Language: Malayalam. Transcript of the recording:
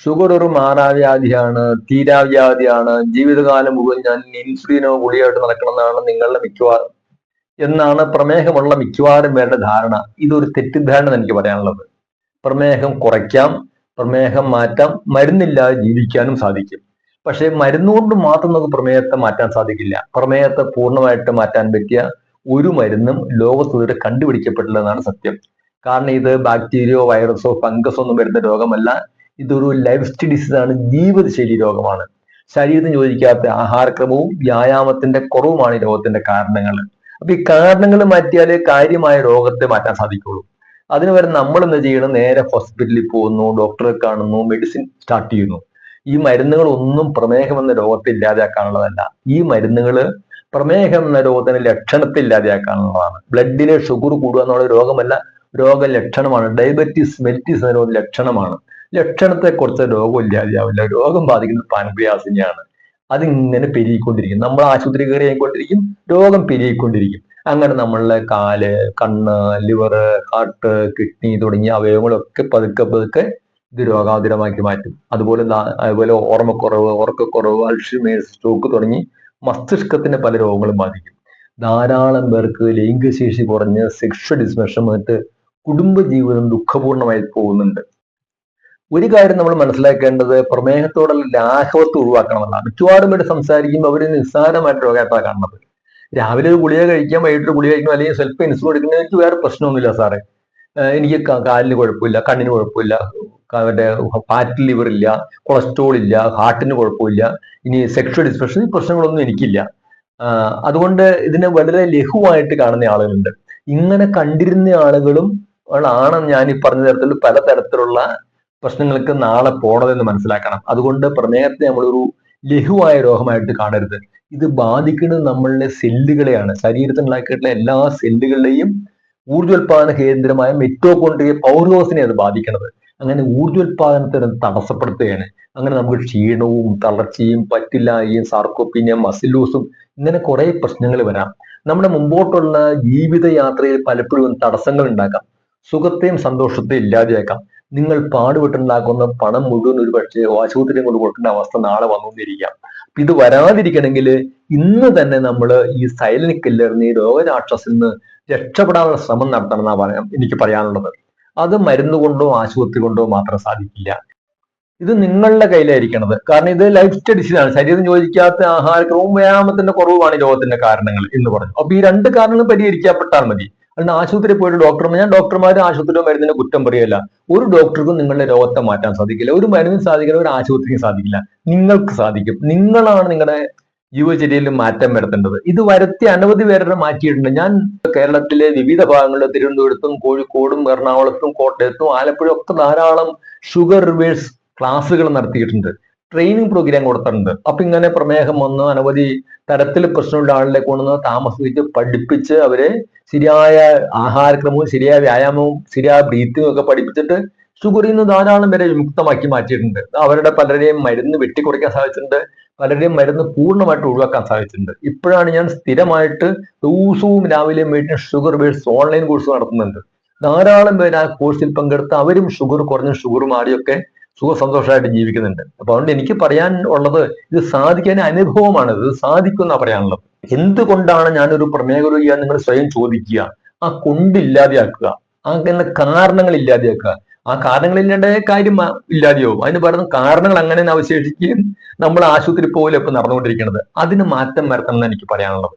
ഷുഗർ ഒരു മാറാവ്യാധിയാണ് തീരാവ്യാധിയാണ്. ജീവിതകാലം മുഴുവൻ ഞാൻ ഇൻസുലിനോ ഗുളിയായിട്ട് നടക്കണമെന്നാണ് നിങ്ങളുടെ മിക്കവാറും എന്നാണ് പ്രമേഹമുള്ള മിക്കവാറും പേരുടെ ധാരണ. ഇതൊരു തെറ്റിദ്ധാരണ എനിക്ക് പറയാനുള്ളത്. പ്രമേഹം കുറയ്ക്കാം പ്രമേഹം മാറ്റാം മരുന്നില്ലാതെ ജീവിക്കാനും സാധിക്കും. പക്ഷെ മരുന്നുകൊണ്ട് മാത്രം നമുക്ക് പ്രമേഹത്തെ മാറ്റാൻ സാധിക്കില്ല. പ്രമേഹത്തെ പൂർണമായിട്ട് മാറ്റാൻ പറ്റിയ ഒരു മരുന്നും ലോകത്തുവരെ കണ്ടുപിടിക്കപ്പെട്ടില്ല എന്നാണ് സത്യം. കാരണം ഇത് ബാക്ടീരിയോ വൈറസോ ഫംഗസോ ഒന്നും വരുന്ന രോഗമല്ല. ഇതൊരു ലൈഫ് സ്റ്റൈൽ ആണ് ജീവിതശൈലി രോഗമാണ്. ശരീരത്തിന് യോജിക്കാത്ത ആഹാരക്രമവും വ്യായാമത്തിന്റെ കുറവുമാണ് ഈ രോഗത്തിന്റെ കാരണങ്ങൾ. അപ്പൊ ഈ കാരണങ്ങൾ മാറ്റിയാലേ കാര്യമായ രോഗത്തെ മാറ്റാൻ സാധിക്കുള്ളൂ. അതിന് വരെ നമ്മൾ എന്ത് ചെയ്യണം? നേരെ ഹോസ്പിറ്റലിൽ പോകുന്നു ഡോക്ടറെ കാണുന്നു മെഡിസിൻ സ്റ്റാർട്ട് ചെയ്യുന്നു. ഈ മരുന്നുകൾ ഒന്നും പ്രമേഹം എന്ന രോഗത്തെ ഇല്ലാതെയാക്കാനുള്ളതല്ല. ഈ മരുന്നുകൾ പ്രമേഹം എന്ന രോഗത്തിന്റെ ലക്ഷണത്തെ ഇല്ലാതെയാക്കാനുള്ളതാണ്. ബ്ലഡിലെ ഷുഗർ കൂടുക എന്നുള്ള രോഗമല്ല രോഗ ലക്ഷണമാണ് ഡയബറ്റീസ് മെലിറ്റീസ് എന്ന രോഗ ലക്ഷണമാണ്. ലക്ഷണത്തെ കുറിച്ച് രോഗം ഇല്ലാതെയാവില്ല രോഗം ബാധിക്കുന്നത് പാൻക്രിയാസിനെയാണ് അതിങ്ങനെ പെരുകിക്കൊണ്ടിരിക്കും. നമ്മൾ ആശുപത്രി കയറി ആയിക്കൊണ്ടിരിക്കും. രോഗം പെരുകിക്കൊണ്ടിരിക്കും. അങ്ങനെ നമ്മളുടെ കാൽ കണ്ണ് ലിവർ ഹാർട്ട് കിഡ്നി തുടങ്ങിയ അവയവങ്ങളൊക്കെ പതുക്കെ പതുക്കെ ഇത് രോഗാതുരമാക്കി മാറ്റും. അതുപോലെ അതുപോലെ ഓർമ്മക്കുറവ് ഉറക്കക്കുറവ് അൾഷിമേഴ്സ് സ്ട്രോക്ക് തുടങ്ങി മസ്തിഷ്കത്തിന് പല രോഗങ്ങളും ബാധിക്കും. ധാരാളം പേർക്ക് ലൈംഗികശേഷി കുറഞ്ഞ് സെക്ഷൽ ഡിസ്മഷൻ വന്നിട്ട് കുടുംബജീവിതം ദുഃഖപൂർണമായി പോകുന്നുണ്ട്. ഒരു കാര്യം നമ്മൾ മനസ്സിലാക്കേണ്ടത് പ്രമേഹത്തോടുള്ള ലാഘവത്ത് ഒഴിവാക്കണം ഒഴിവാക്കണമെന്നാണ്. മിക്കവാറും ഇവിടെ സംസാരിക്കുമ്പോൾ അവർ നിസ്സാരമായിട്ട് രോഗമായിട്ടാണ് കാണുന്നത്. രാവിലെ ഒരു ഗുളിക കഴിക്കാം വൈകിട്ട് ഗുളിക കഴിക്കും അല്ലെങ്കിൽ സ്വല്പം ഇൻസുലിൻ എടുക്കുന്നത് എനിക്ക് വേറെ പ്രശ്നമൊന്നുമില്ല സാറേ. എനിക്ക് കാലിന് കുഴപ്പമില്ല കണ്ണിന് കുഴപ്പമില്ല അവരുടെ ഫാറ്റ് ലിവർ ഇല്ല കൊളസ്ട്രോൾ ഇല്ല ഹാർട്ടിന് കുഴപ്പമില്ല ഇനി സെക്ഷൽ ഡിസ്പ്രഷൻ ഈ പ്രശ്നങ്ങളൊന്നും എനിക്കില്ല. അതുകൊണ്ട് ഇതിനെ വളരെ ലഘുവായിട്ട് കാണുന്ന ആളുകളുണ്ട്. ഇങ്ങനെ കണ്ടിരുന്ന ആളുകളും ആണ് ഞാൻ ഈ പറഞ്ഞ തരത്തിൽ പലതരത്തിലുള്ള പ്രശ്നങ്ങൾക്ക് നാളെ പോണതെന്ന് മനസ്സിലാക്കണം. അതുകൊണ്ട് പ്രമേഹത്തെ നമ്മളൊരു ലഘുവായ രോഗമായിട്ട് കാണരുത്. ഇത് ബാധിക്കുന്നത് നമ്മളുടെ സെല്ലുകളെയാണ്. ശരീരത്തിൽ ഉണ്ടാക്കിയിട്ടുള്ള എല്ലാ സെല്ലുകളുടെയും ഊർജോൽപാദന കേന്ദ്രമായ മെറ്റോകോൺട്രിയ പൗർലോസിനെ അത് ബാധിക്കുന്നത് അങ്ങനെ ഊർജോത്പാദനത്തിന് തടസ്സപ്പെടുത്തുകയാണ്. അങ്ങനെ നമുക്ക് ക്ഷീണവും തളർച്ചയും പറ്റില്ലായും സാർക്കോപ്പിനിയം മസിലൂസും ഇങ്ങനെ കുറെ പ്രശ്നങ്ങൾ വരാം. നമ്മുടെ മുമ്പോട്ടുള്ള ജീവിതയാത്രയിൽ പലപ്പോഴും തടസ്സങ്ങൾ ഉണ്ടാക്കാം. സുഖത്തെയും സന്തോഷത്തെയും ഇല്ലാതെയാക്കാം. നിങ്ങൾ പാടുപെട്ടുണ്ടാക്കുന്ന പണം മുഴുവൻ ഒരു പക്ഷേ ആശുപത്രിയും കൊണ്ട് കൊടുക്കേണ്ട അവസ്ഥ നാളെ വന്നുകൊണ്ടിരിക്കാം. അപ്പൊ ഇത് വരാതിരിക്കണമെങ്കിൽ ഇന്ന് തന്നെ നമ്മൾ ഈ സൈലന്റ് കില്ലറിന് ഈ രോഗരാക്ഷസിൽ നിന്ന് രക്ഷപ്പെടാനുള്ള ശ്രമം നടത്തണം എന്നാ പറയാം എനിക്ക് പറയാനുള്ളത്. അത് മരുന്ന് കൊണ്ടോ ആശുപത്രി കൊണ്ടോ മാത്രം സാധിക്കില്ല. ഇത് നിങ്ങളുടെ കയ്യിലായിരിക്കണത്. കാരണം ഇത് ലൈഫ് സ്റ്റൈൽ ആണ് ശരീരം യോജിക്കാത്ത ആഹാരക്രമവും വ്യായാമത്തിന്റെ കുറവുമാണ് ഈ രോഗത്തിന്റെ കാരണങ്ങൾ എന്ന് പറഞ്ഞു. അപ്പൊ ഈ രണ്ട് കാരണങ്ങളും പരിഹരിക്കപ്പെട്ടാൽ മതി. അല്ലാണ്ട് ആശുപത്രിയിൽ പോയിട്ട് ഡോക്ടർ ഞാൻ ഡോക്ടർമാരും ആശുപത്രിയിലും മരുന്നിനെ കുറ്റം പറയല്ല. ഒരു ഡോക്ടർക്കും നിങ്ങളുടെ രോഗത്തെ മാറ്റാൻ സാധിക്കില്ല. ഒരു മരുന്നിന് സാധിക്കില്ല ഒരു ആശുപത്രിക്കും സാധിക്കില്ല. നിങ്ങൾക്ക് സാധിക്കും. നിങ്ങളാണ് നിങ്ങളുടെ ജീവിതചര്യയിൽ മാറ്റം വരുത്തേണ്ടത്. ഇത് വരുത്തി അനവധി പേരുടെ മാറ്റിയിട്ടുണ്ട്. ഞാൻ കേരളത്തിലെ വിവിധ ഭാഗങ്ങളിൽ തിരുവനന്തപുരത്തും കോഴിക്കോടും എറണാകുളത്തും കോട്ടയത്തും ആലപ്പുഴ ഒക്കെ ധാരാളം ഷുഗർ റിവേഴ്സ് ക്ലാസ്സുകൾ നടത്തിയിട്ടുണ്ട്. ട്രെയിനിങ് പ്രോഗ്രാം കൊടുത്തിട്ടുണ്ട്. അപ്പൊ ഇങ്ങനെ പ്രമേഹം വന്ന് അനവധി തരത്തിൽ പ്രശ്നമുള്ള ആളിനെ കൊണ്ടുവന്ന് താമസിച്ച് പഠിപ്പിച്ച് അവരെ ശരിയായ ആഹാരക്രമവും ശരിയായ വ്യായാമവും ശരിയായ ബ്രീത്തിങ്ങും ഒക്കെ പഠിപ്പിച്ചിട്ട് ഷുഗറിൽ നിന്ന് ധാരാളം പേരെ വിമുക്തമാക്കി മാറ്റിയിട്ടുണ്ട്. അവരുടെ പലരെയും മരുന്ന് വെട്ടിക്കുറയ്ക്കാൻ സാധിച്ചിട്ടുണ്ട്. പലരെയും മരുന്ന് പൂർണമായിട്ട് ഒഴിവാക്കാൻ സാധിച്ചിട്ടുണ്ട്. ഇപ്പോഴാണ് ഞാൻ സ്ഥിരമായിട്ട് ദിവസവും രാവിലെയും വീട്ടിൽ ഷുഗർ ബേഴ്സ് ഓൺലൈൻ കോഴ്സ് നടത്തുന്നുണ്ട്. ധാരാളം പേര് ആ കോഴ്സിൽ പങ്കെടുത്ത് അവരും ഷുഗർ കുറഞ്ഞ ഷുഗർ മാറിയൊക്കെ സുഖ സന്തോഷമായിട്ട് ജീവിക്കുന്നുണ്ട്. അപ്പൊ അതുകൊണ്ട് എനിക്ക് പറയാൻ ഉള്ളത് ഇത് സാധിക്കാൻ അനുഭവമാണ്. ഇത് സാധിക്കും എന്നാ പറയാനുള്ളത്. എന്തുകൊണ്ടാണ് ഞാനൊരു പ്രമേഹ രോഗിയാന്ന് നിങ്ങൾ സ്വയം ചോദിക്കുക? ആ കൊണ്ടില്ലാതെയാക്കുക. ആ അങ്ങനെ കാരണങ്ങൾ ഇല്ലാതെയാക്കുക. ആ കാരണങ്ങളില്ലാതെ കാര്യം ഇല്ലാതെയാവും അതിന് പകരം കാരണങ്ങൾ അങ്ങനെ അവശേഷിക്കുകയും നമ്മൾ ആശുപത്രി പോലും ഇപ്പൊ നടന്നുകൊണ്ടിരിക്കുന്നത്. അതിന് മാറ്റം വരുത്തണം എന്ന് എനിക്ക് പറയാനുള്ളത്.